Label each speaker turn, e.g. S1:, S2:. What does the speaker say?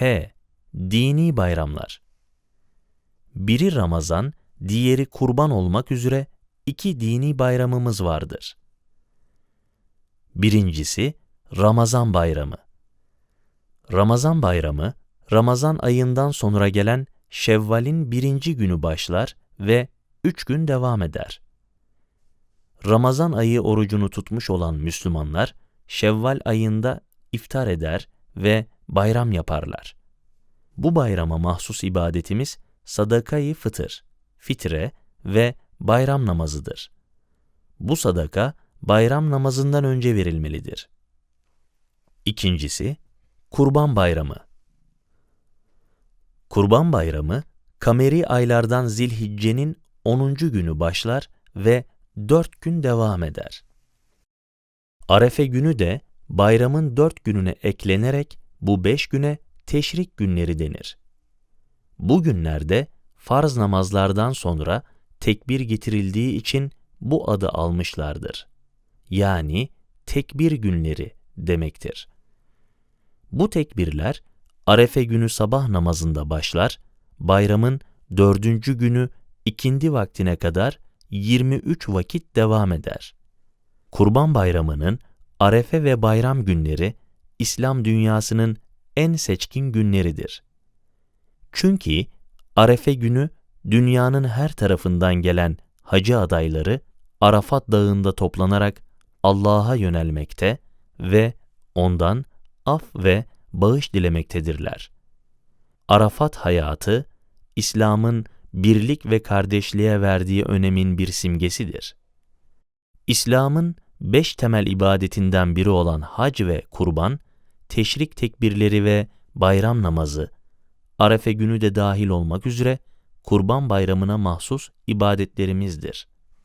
S1: H. Dini bayramlar. Biri Ramazan, diğeri kurban olmak üzere iki dini bayramımız vardır. Birincisi Ramazan bayramı. Ramazan bayramı, Ramazan ayından sonra gelen Şevval'in birinci günü başlar ve üç gün devam eder. Ramazan ayı orucunu tutmuş olan Müslümanlar, Şevval ayında iftar eder ve bayram yaparlar. Bu bayrama mahsus ibadetimiz sadakayı fıtır, fitre ve bayram namazıdır. Bu sadaka bayram namazından önce verilmelidir. İkincisi, Kurban Bayramı. Kurban Bayramı, kameri aylardan Zilhicce'nin 10. günü başlar ve 4 gün devam eder. Arefe günü de bayramın 4 gününe eklenerek bu 5 güne teşrik günleri denir. Bu günlerde farz namazlardan sonra tekbir getirildiği için bu adı almışlardır. Yani tekbir günleri demektir. Bu tekbirler Arefe günü sabah namazında başlar, bayramın dördüncü günü ikindi vaktine kadar 23 vakit devam eder. Kurban Bayramı'nın Arefe ve bayram günleri İslam dünyasının en seçkin günleridir. Çünkü Arefe günü dünyanın her tarafından gelen hacı adayları Arafat Dağı'nda toplanarak Allah'a yönelmekte ve ondan af ve bağış dilemektedirler. Arafat hayatı, İslam'ın birlik ve kardeşliğe verdiği önemin bir simgesidir. İslam'ın beş temel ibadetinden biri olan hac ve kurban, teşrik tekbirleri ve bayram namazı, Arefe günü de dahil olmak üzere Kurban Bayramı'na mahsus ibadetlerimizdir.